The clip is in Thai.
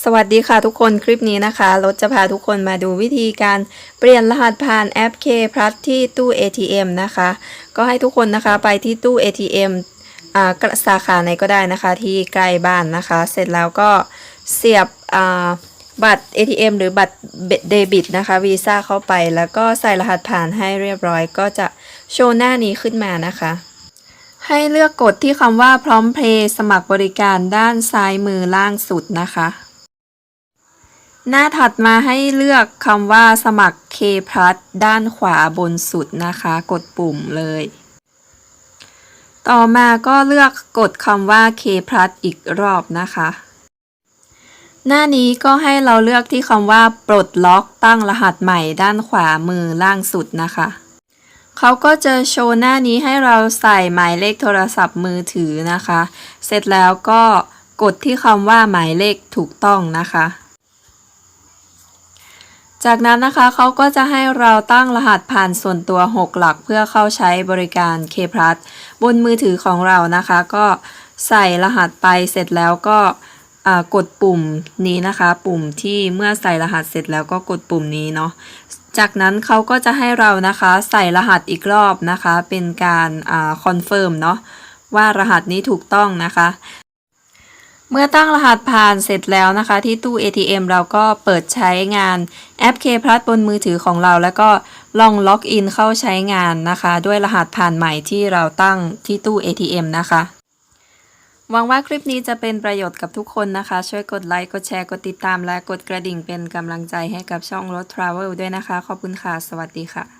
สวัสดีค่ะทุกคนคลิปนี้นะคะรถจะพาทุกคนมาดูวิธีการเปลี่ยนรหัสผ่านแอป K Plus ที่ตู้ ATM นะคะ ก็ให้ทุกคนนะคะไปที่ตู้ ATM อ่าสาขาไหนก็ได้นะคะ ที่ใกล้บ้านนะคะ เสร็จแล้วก็เสียบอ่าบัตร ATM หรือบัตรเดบิตนะคะวีซ่าเข้าไป แล้วก็ใส่รหัสผ่านให้เรียบร้อย ก็จะโชว์หน้านี้ขึ้นมานะคะให้เลือกกดที่คำว่าพร้อมเพย์สมัครบริการด้านซ้ายมือล่างสุดนะคะ หน้าถัดมาให้เลือกคำว่าสมัคร K Plus ด้านขวาบนสุดนะคะ กดปุ่มเลย ต่อมาก็เลือกกดคำว่า K Plus อีกรอบนะคะ หน้านี้ก็ให้เราเลือกที่คำว่า ปลดล็อกตั้งรหัสใหม่ด้านขวามือล่างสุดนะคะเขาก็จะโชว์หน้านี้ให้เราใส่หมายเลขโทรศัพท์มือถือนะคะ เสร็จแล้วก็กดที่คำว่าหมายเลขถูกต้องนะคะ จากนั้นนะคะเขาก็จะให้เราตั้งรหัสผ่านส่วนตัว 6 หลักเพื่อเข้าใช้บริการ K Plus บนมือถือของเรานะคะ ก็ใส่รหัสไปเสร็จแล้วก็กดปุ่มนี้นะคะ ปุ่มที่เมื่อใส่รหัสเสร็จแล้วก็กดปุ่มนี้เนาะจากนั้นเขาก็จะให้เรานะคะใส่รหัสอีกรอบนะคะ เป็นการคอนเฟิร์มเนาะว่ารหัสนี้ถูกต้องนะคะ เมื่อตั้งรหัสผ่านเสร็จแล้วนะคะ ที่ตู้ ATM เราก็เปิดใช้งานแอป K Plus บนมือถือของเรา แล้วก็ลองล็อกอินเข้าใช้งานนะคะ ด้วยรหัสผ่านใหม่ที่เราตั้งที่ตู้ ATM นะคะหวังว่าคลิปนี้จะเป็นประโยชน์กับทุกคนนะคะ ช่วยกดไลค์ กดแชร์ กดติดตามและกดกระดิ่งเป็นกำลังใจให้กับช่องรถ Travel ด้วยนะคะ ขอบคุณค่ะ สวัสดีค่ะ